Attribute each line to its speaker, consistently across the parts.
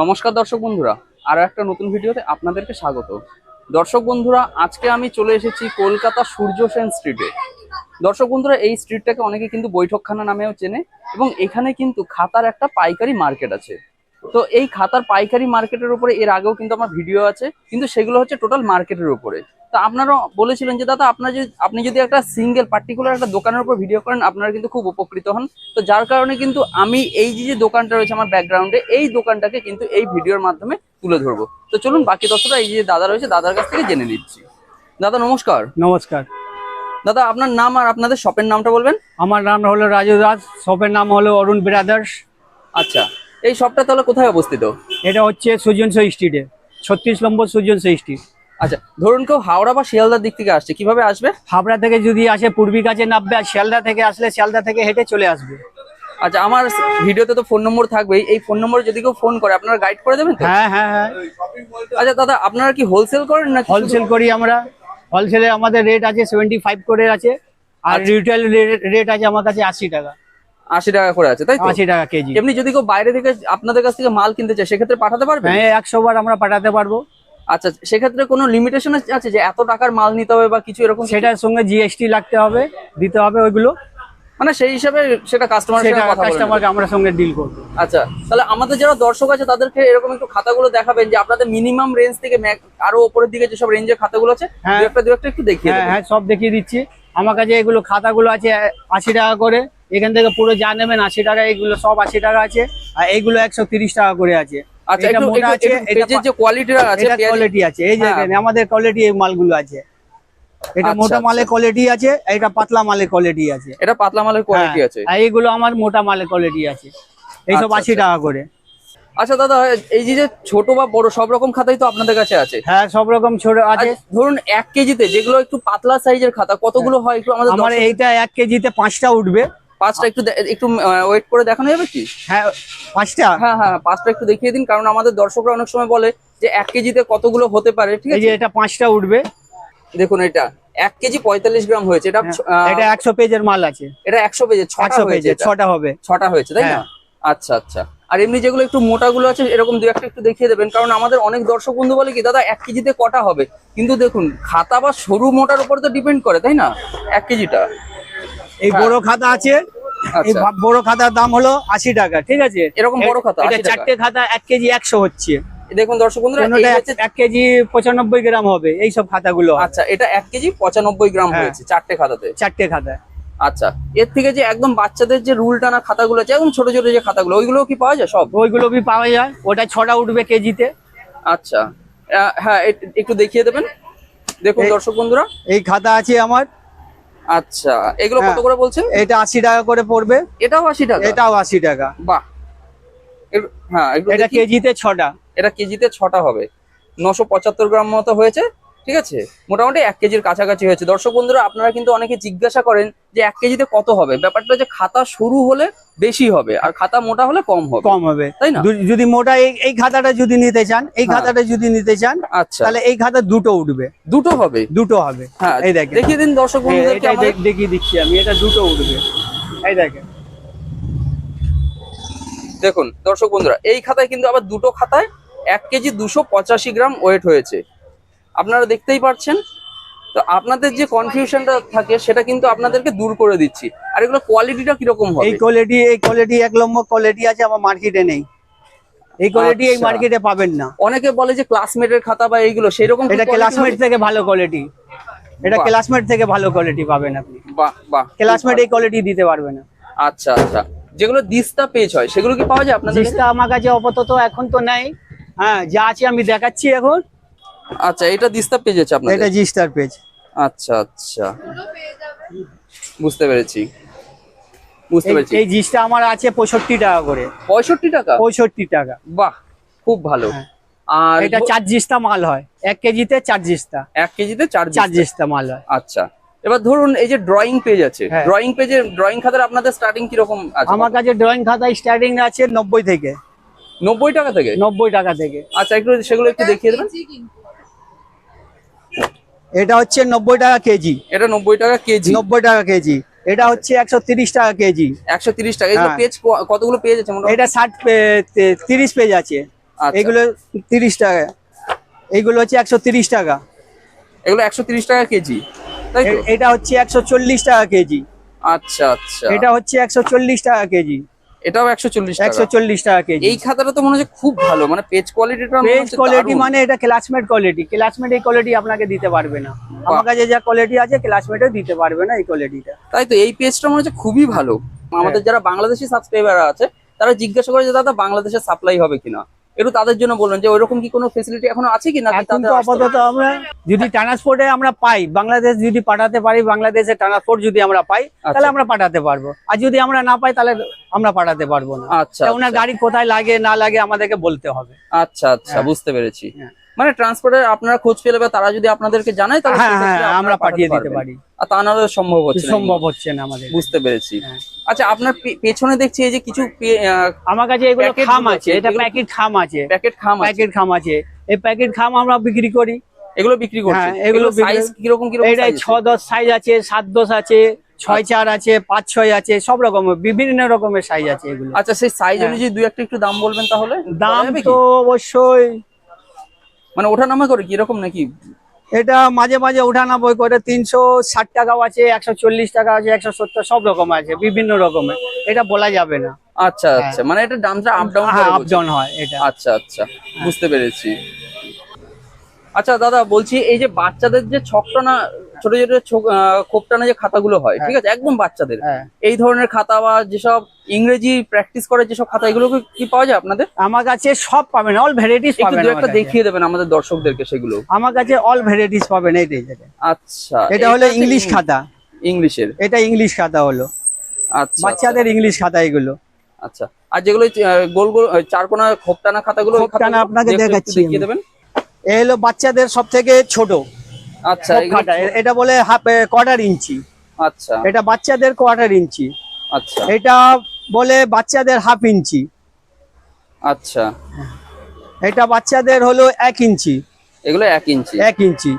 Speaker 1: নমস্কার দর্শক বন্ধুরা, আরও একটা নতুন ভিডিওতে আপনাদেরকে স্বাগত। দর্শক বন্ধুরা, আজকে আমি চলে এসেছি কলকাতা সূর্য সেন স্ট্রিটে। দর্শক বন্ধুরা, এই স্ট্রিটটাকে অনেকে কিন্তু বৈঠকখানা নামেও চেনে এবং এখানে কিন্তু খাতার একটা পাইকারি মার্কেট আছে। তো এই খাতার পাইকারি মার্কেটের উপরে এর আগেও কিন্তু আমার ভিডিও আছে, কিন্তু সেগুলো হচ্ছে টোটাল মার্কেটের উপরে। তো আপনারা বলেছিলেন যে দাদা আপনার যদি আপনি যদি একটা সিঙ্গেল পার্টিকুলার একটা দোকানের উপর ভিডিও করেন আপনারা কিন্তু খুব উপকৃত হন। তো যার কারণে কিন্তু আমি এই যে যে দোকানটা রয়েছে আমার ব্যাকগ্রাউন্ডে এই দোকানটাকে কিন্তু এই ভিডিওর মাধ্যমে তুলে ধরবো। তো চলুন বাকি তথ্যটা এই যে দাদা রয়েছে দাদার কাছ থেকে জেনে নিচ্ছি। দাদা নমস্কার।
Speaker 2: নমস্কার।
Speaker 1: দাদা আপনার নাম আর আপনাদের শপের নামটা বলবেন?
Speaker 2: আমার নাম হলো রাজু দাস শপের নাম হলো অরুণ ব্রাদার্স।
Speaker 1: আচ্ছা এই শপটা তাহলে কোথায় অবস্থিত?
Speaker 2: এটা হচ্ছে সূর্যনশ স্ট্রিটে ছত্রিশ নম্বর সূর্যনশ স্ট্রিট
Speaker 1: আচ্ছা ধরুন কেউ হাওড়া বা শিয়ালদার দিক থেকে আসছে কীভাবে আসবে?
Speaker 2: হাওড়া থেকে যদি আসে পূর্বী কাছে নামবে আর শিয়ালদা থেকে আসলে শিয়ালদা থেকে হেঁটে চলে আসবে।
Speaker 1: আচ্ছা আমার ভিডিওতে তো ফোন নম্বর থাকবেই এই ফোন নম্বরে যদি কেউ ফোন করে আপনারা গাইড করে দেবেন
Speaker 2: হ্যাঁ হ্যাঁ হ্যাঁ।
Speaker 1: আচ্ছা দাদা আপনারা কি হোলসেল করেন না
Speaker 2: হোলসেল করি আমরা। হোলসেলে আমাদের রেট আছে সেভেন্টি ফাইভ করে আছে আর
Speaker 1: আচ্ছা।
Speaker 2: রিটেল রেট আছে আমার কাছে আশি টাকা।
Speaker 1: আশি টাকা করে আছে তাই তো?
Speaker 2: আশি টাকা কেজি।
Speaker 1: এমনি যদি কেউ বাইরে থেকে আপনাদের কাছ থেকে মাল কিনতে চায় সেক্ষেত্রে পাঠাতে পারবে?
Speaker 2: হ্যাঁ একশো বার আমরা পাঠাতে পারব।
Speaker 1: আচ্ছা সেক্ষেত্রে কোনো লিমিটেশন আছে যে এত টাকার মাল নিতে হবে বা কিছু এরকম
Speaker 2: সেটার সঙ্গে জিএসটি লাগতে হবে দিতে হবে ওইগুলো।
Speaker 1: মানে সেই হিসাবে সেটা কাস্টমার
Speaker 2: কাস্টমারকে আমরা সঙ্গে ডিল করব।
Speaker 1: আচ্ছা তাহলে আমাদের যারা দর্শক আছে তাদেরকে এরকম একটু খাতাগুলো দেখাবেন যে আপনাদের মিনিমাম রেঞ্জ থেকে আরও উপরের দিকে যেসব রেঞ্জের খাতাগুলো আছে
Speaker 2: হ্যাঁ।
Speaker 1: দু একটা দু একটা একটু দেখিয়ে
Speaker 2: হ্যাঁ হ্যাঁ সব দেখিয়ে দিচ্ছি। আমার কাছে এগুলো খাতাগুলো আছে আশি টাকা করে। এখান থেকে পুরো যা নেবেন আশি টাকা এগুলো সব আশি টাকা আছে। আর এইগুলো একশো তিরিশ টাকা করে আছে।
Speaker 1: আচ্ছা
Speaker 2: এটা মোটা আছে এটা
Speaker 1: যে কোয়ালিটিটা আছে
Speaker 2: কোয়ালিটি আছে এই যে
Speaker 1: হ্যাঁ।
Speaker 2: আমাদের কোয়ালিটি এই মালগুলো আছে। এটা
Speaker 1: আচ্ছা,
Speaker 2: মোটা
Speaker 1: আচ্ছা।
Speaker 2: মালের কোয়ালিটি আছে এটা পাতলা মালের কোয়ালিটি আছে।
Speaker 1: এটা পাতলা মালের কোয়ালিটি
Speaker 2: হ্যাঁ,
Speaker 1: আছে।
Speaker 2: আর এইগুলো আমার মোটা মালের কোয়ালিটি আছে। এইসব
Speaker 1: আচ্ছা,
Speaker 2: আশি। টাকা করে।
Speaker 1: আচ্ছা দাদা এই যে ছোট বা বড় সব রকম খাতাই তো আপনাদের কাছে আছে।
Speaker 2: হ্যাঁ সব রকম ছোট আছে।
Speaker 1: ধরুন এক কেজিতে যেগুলো একটু পাতলা সাইজের খাতা কতগুলো হয়। একটু আমাদের
Speaker 2: আমার এইটা এক কেজিতে পাঁচটা উঠবে।
Speaker 1: পাঁচটা একটু একটু ওয়েট করে দেখানো যাবে কি?
Speaker 2: হ্যাঁ পাঁচটা?
Speaker 1: হ্যাঁ হ্যাঁ পাঁচটা একটু দেখিয়ে দিন কারণ আমাদের দর্শকরা অনেক সময় বলে যে এক কেজিতে কতগুলো হতে পারে ঠিক আছে?
Speaker 2: এটা পাঁচটা উঠবে।
Speaker 1: দেখুন এটা এক কেজি পঁয়তাল্লিশ গ্রাম হয়েছে এটা
Speaker 2: এটা একশো পেজের মাল আছে।
Speaker 1: এটা একশো পেজে ছটা হয়েছে
Speaker 2: ছটা হবে।
Speaker 1: ছটা হয়েছে তাই না?
Speaker 2: হ্যাঁ।
Speaker 1: আচ্ছা আচ্ছা। আর এমনি যেগুলো একটু মোটা গুলো আছে এরকম দু একটা একটু দেখিয়ে দেবেন কারণ আমাদের অনেক দর্শক বন্ধু বলে কি দাদা এক কেজিতে কটা হবে? কিন্তু দেখুন খাতা বা সরু মোটার উপর তো ডিপেন্ড করে তাই না? এক কেজিটা।
Speaker 2: এই
Speaker 1: হ্যাঁ।
Speaker 2: বড় খাতা আছে। এই
Speaker 1: আচ্ছা।
Speaker 2: বড় খাতার দাম হলো আশি টাকা ঠিক আছে?
Speaker 1: এরকম বড় খাতা,
Speaker 2: এটা চারটে খাতা এক কেজি একশো হচ্ছে।
Speaker 1: দেখুন দর্শক বন্ধুরা
Speaker 2: এক- কেজি পঁচানব্বই গ্রাম হবে এই সব খাতাগুলো
Speaker 1: আচ্ছা এটা এক কেজি পঁচানব্বই গ্রাম
Speaker 2: হ্যাঁ।
Speaker 1: হয়েছে চারটে খাতাতে।
Speaker 2: চারটে খাতা।
Speaker 1: আচ্ছা এর থেকে যে একদম বাচ্চাদের যে রুল টানা খাতাগুলো আছে একদম ছোট ছোট যে খাতাগুলো ওইগুলো কি পাওয়া যায় সব?
Speaker 2: ওইগুলো কি পাওয়া যায়? ওটা ছটা উঠবে কেজিতে।
Speaker 1: আচ্ছা। হ্যাঁ একটু দেখিয়ে দেবেন। দেখুন দর্শক বন্ধুরা।
Speaker 2: এই খাতা আছে আমার।
Speaker 1: আচ্ছা এগুলো কত
Speaker 2: হ্যাঁ।
Speaker 1: করে বলছেন?
Speaker 2: এটা আশি টাকা করে পড়বে।
Speaker 1: এটাও আশি টাকা?
Speaker 2: এটাও আশি টাকা।
Speaker 1: বাহ। হ্যাঁ
Speaker 2: এটা কেজিতে ছটা।
Speaker 1: এটা কেজিতে হবে। নশো পঁচাত্তর গ্রাম মতো হয়েছে ঠিক আছে? মোটামুটি এক কেজির কাছাকাছি হয়েছে। দর্শক বন্ধুরা আপনারা কিন্তু অনেকে জিজ্ঞাসা করেন যে এক কেজিতে কত হবে? ব্যাপারটা যে খাতা শুরু হলে বেশি হবে আর খাতা মোটা হলে কম হবে।
Speaker 2: কম হবে।
Speaker 1: তাই না?
Speaker 2: যদি মোটা এই খাতাটা যদি নিতে চান এই
Speaker 1: হ্যাঁ।
Speaker 2: খাতাটা যদি নিতে চান
Speaker 1: আচ্ছা।
Speaker 2: তাহলে এই খাতা দুটো উঠবে।
Speaker 1: দুটো হবে?
Speaker 2: দুটো হবে।
Speaker 1: হ্যাঁ
Speaker 2: এই দেখেন।
Speaker 1: দেখিয়ে দিন দর্শক বন্ধুদেরকে
Speaker 2: দেখ- দেখিয়ে দিচ্ছি আমি এটা দুটো উঠবে। এই দেখেন।
Speaker 1: দেখুন দর্শক বন্ধুরা এই খাতায় কিন্তু আবার দুটো খাতায় এক কেজি দুশো পঁচাশি গ্রাম ওয়েট হয়েছে। আপনারা দেখতেই পাচ্ছেন তো আপনাদের যে কনফিউশনটা থাকে সেটা কিন্তু আপনাদেরকে দূর করে দিচ্ছি। আর এগুলো কোয়ালিটিটা কীরকম হবে?
Speaker 2: এই কোয়ালিটি এই কোয়ালিটি এক নম্বর কোয়ালিটি আছে আমার মার্কেটে নেই। এই কোয়ালিটি এই
Speaker 1: আচ্ছা।
Speaker 2: মার্কেটে পাবেন না।
Speaker 1: অনেকে বলে যে ক্লাসমেটের খাতা বা এইগুলো সেই রকম
Speaker 2: এটা ক্লাসমেট থেকে ভালো কোয়ালিটি এটা ক্লাসমেট থেকে ভালো কোয়ালিটি পাবেন আপনি।
Speaker 1: বাহ বাহ।
Speaker 2: ক্লাসমেট এই কোয়ালিটি দিতে পারবে না।
Speaker 1: আচ্ছা আচ্ছা। যেগুলো দিস্তা পেজ হয় সেগুলো কি পাওয়া যায় আপনাদের?
Speaker 2: জিনিসটা আমার কাছে আপাতত এখন তো নাই। হ্যাঁ যা আছে আমি দেখাচ্ছি এখন।
Speaker 1: আচ্ছা এটা দিস্তা পেজ আছে আপনাদের?
Speaker 2: এটা জিস্টার পেজ
Speaker 1: আচ্ছা আচ্ছা। বুঝতে পেরেছি। বুঝতে পেরেছি।
Speaker 2: এই জিনিসটা আমার আছে পঁয়ষট্টি টাকা করে।
Speaker 1: পঁয়ষট্টি টাকা?
Speaker 2: পঁয়ষট্টি টাকা।
Speaker 1: বাহ খুব ভালো।
Speaker 2: হ্যাঁ।
Speaker 1: আর
Speaker 2: এটা চার জিস্তা মাল হয়। এক কেজিতে চার জিস্তা
Speaker 1: এক কেজিতে চার
Speaker 2: চার। জিস্তা মাল হয়।
Speaker 1: আচ্ছা। এবার ধরুন এই যে ড্রয়িং পেজ আছে। ড্রয়িং পেজের ড্রয়িং খাতার আপনাদের স্টার্টিং কীরকম আছে?
Speaker 2: আমার কাছে ড্রয়িং খাতা স্টার্টিং আছে নব্বই থেকে।
Speaker 1: নব্বই টাকা থেকে?
Speaker 2: নব্বই টাকা থেকে।
Speaker 1: আচ্ছা একটু সেগুলো একটু দেখিয়ে দেবেন।
Speaker 2: এটা হচ্ছে নব্বই টাকা কেজি।
Speaker 1: এটা নব্বই টাকা কেজি।
Speaker 2: নব্বই টাকা কেজি। এটা হচ্ছে একশো তিরিশ টাকা কেজি।
Speaker 1: একশো তিরিশ টাকা।
Speaker 2: হ্যাঁ।
Speaker 1: পেজ কতগুলো পেজ আছে
Speaker 2: এটা ষাট তিরিশ পেজ আছে।
Speaker 1: আচ্ছা।
Speaker 2: এগুলো তিরিশ টাকা। এইগুলো হচ্ছে একশো তিরিশ টাকা।
Speaker 1: এগুলো একশো তিরিশ টাকা কেজি।
Speaker 2: এটা হচ্ছে একশো চল্লিশ টাকা কেজি।
Speaker 1: আচ্ছা আচ্ছা।
Speaker 2: এটা হচ্ছে একশো চল্লিশ টাকা কেজি।
Speaker 1: এটাও টাকা।
Speaker 2: চল্লিশ টাকা কেজি।
Speaker 1: এই খাতাটা তো মনে হচ্ছে খুব ভালো মানে পেজ কোয়ালিটিটা
Speaker 2: পেজ কোয়ালিটি মানে এটা ক্লাসমেট কোয়ালিটি ক্লাসমেট এই কোয়ালিটি আপনাকে দিতে পারবে না। আমার কাছে যা কোয়ালিটি আছে ক্লাসমেটও দিতে পারবে না এই কোয়ালিটিটা
Speaker 1: তাই তো এই পেজটা মনে হচ্ছে খুবই ভালো। আমাদের যারা বাংলাদেশি সাবস্ক্রাইবার আছে তারা জিজ্ঞাসা করে যে দাদা বাংলাদেশে সাপ্লাই হবে কিনা? একটু তাদের জন্য বলবেন যে ওইরকম কি কোনো ফেসিলিটি এখনও আছে কি না
Speaker 2: এখন তো আপাতত আমরা যদি ট্রান্সপোর্টে আমরা পাই বাংলাদেশ যদি পাঠাতে পারি বাংলাদেশে ট্রান্সপোর্ট যদি আমরা পাই তাহলে আমরা পাঠাতে পারব। আর যদি আমরা না পাই তাহলে আমরা পাঠাতে পারব না।
Speaker 1: আচ্ছা
Speaker 2: ওনার গাড়ি কোথায় লাগে না লাগে আমাদেরকে বলতে হবে।
Speaker 1: আচ্ছা আচ্ছা বুঝতে পেরেছি।
Speaker 2: হ্যাঁ।
Speaker 1: মানে ট্রান্সপোর্টের আপনারা খোঁজ পেলে বা তারা যদি আপনাদেরকে জানায় তাহলে
Speaker 2: হ্যাঁ হ্যাঁ আমরা পাঠিয়ে দিতে পারি।
Speaker 1: আর তা নাহলে সম্ভব হচ্ছে না।
Speaker 2: সম্ভব হচ্ছে না আমাদের।
Speaker 1: বুঝতে পেরেছি।
Speaker 2: হ্যাঁ।
Speaker 1: আচ্ছা আপনার পেছনে দেখছি এই যে কিছু
Speaker 2: আমার কাছে এগুলো খাম আছে এটা প্যাকেট খাম আছে।
Speaker 1: প্যাকেট খাম আছে।
Speaker 2: প্যাকেট খাম আছে। এই প্যাকেট খাম আমরা বিক্রি করি।
Speaker 1: এগুলো বিক্রি করছেন?
Speaker 2: হ্যাঁ, এগুলো
Speaker 1: সাইজ কীরকম কীরকম size
Speaker 2: ছ দশ সাইজ আছে সাত দশ আছে ছয় চার আছে পাঁচ ছয় আছে সব রকমের বিভিন্ন রকমের সাইজ আছে এগুলো।
Speaker 1: আচ্ছা সেই সাইজ। অনুযায়ী দুই একটা একটু দাম বলবেন তাহলে?
Speaker 2: দাম? তো অবশ্যই
Speaker 1: মানে ওঠানামা করে কি কীরকম নাকি?
Speaker 2: এটা মাঝে মাঝে ওঠানামা করে তিনশো ষাট টাকাও আছে একশো চল্লিশ টাকা আছে একশো সত্তর সব রকম আছে বিভিন্ন রকমের এটা বলা যাবে না।
Speaker 1: আচ্ছা আচ্ছা মানে এটা দামটা আপ ডাউন
Speaker 2: হ্যাঁ আপ ডাউন হয় এটা।
Speaker 1: আচ্ছা আচ্ছা বুঝতে পেরেছি। আচ্ছা দাদা বলছি এই যে বাচ্চাদের যে ছকটানা ছোট ছোট খোপটানা যে খাতাগুলো হয় ঠিক আছে? একদম বাচ্চাদের।
Speaker 2: হ্যাঁ।
Speaker 1: এই ধরনের খাতা বা যেসব ইংরেজি প্র্যাকটিস করে যেসব খাতা এগুলো কি- পাওয়া যায় আপনাদের?
Speaker 2: আমার কাছে সব পাবেন অল ভ্যারাইটিস পাবেন
Speaker 1: একটা দেখিয়ে দেবেন আমাদের দর্শকদেরকে সেগুলো।
Speaker 2: আমার কাছে অল ভ্যারাইটিস পাবেন এই
Speaker 1: আচ্ছা
Speaker 2: এটা হলো ইংলিশ খাতা।
Speaker 1: ইংলিশের
Speaker 2: এটা ইংলিশ খাতা হলো।
Speaker 1: আচ্ছা।
Speaker 2: বাচ্চাদের ইংলিশ খাতা এগুলো।
Speaker 1: আচ্ছা। আর যেগুলো গোল গোল চারকোনা খোপটানা খাতাগুলো
Speaker 2: খোপটানা আপনাকে দেখাচ্ছি
Speaker 1: দেখিয়ে দেবেন?
Speaker 2: এ হলো বাচ্চাদের সব থেকে ছোট।
Speaker 1: আচ্ছা
Speaker 2: এটা বলে হাফ কোয়ার্টার ইঞ্চি।
Speaker 1: আচ্ছা।
Speaker 2: এটা বাচ্চাদের কোয়ার্টার ইঞ্চি।
Speaker 1: আচ্ছা।
Speaker 2: এটা বলে বাচ্চাদের হাফ ইঞ্চি।
Speaker 1: আচ্ছা।
Speaker 2: এটা বাচ্চাদের হলো এক ইঞ্চি।
Speaker 1: এগুলো এক ইঞ্চি?
Speaker 2: এক ইঞ্চি।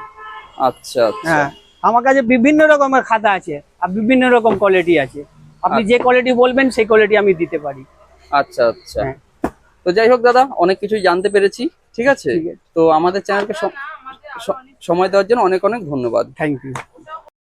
Speaker 1: আচ্ছা আচ্ছা।
Speaker 2: হ্যাঁ। আমার কাছে বিভিন্ন রকমের খাতা আছে আর বিভিন্ন রকম কোয়ালিটি আছে। আপনি যে কোয়ালিটি বলবেন সেই কোয়ালিটি আমি দিতে পারি।
Speaker 1: আচ্ছা আচ্ছা।
Speaker 2: হ্যাঁ।
Speaker 1: তো যাই হোক দাদা অনেক কিছুই জানতে পেরেছি ঠিক আছে?
Speaker 2: ঠিক আছে।
Speaker 1: তো আমাদের চ্যানেলকে সময় দেওয়ার জন্য অনেক অনেক ধন্যবাদ।
Speaker 2: Thank you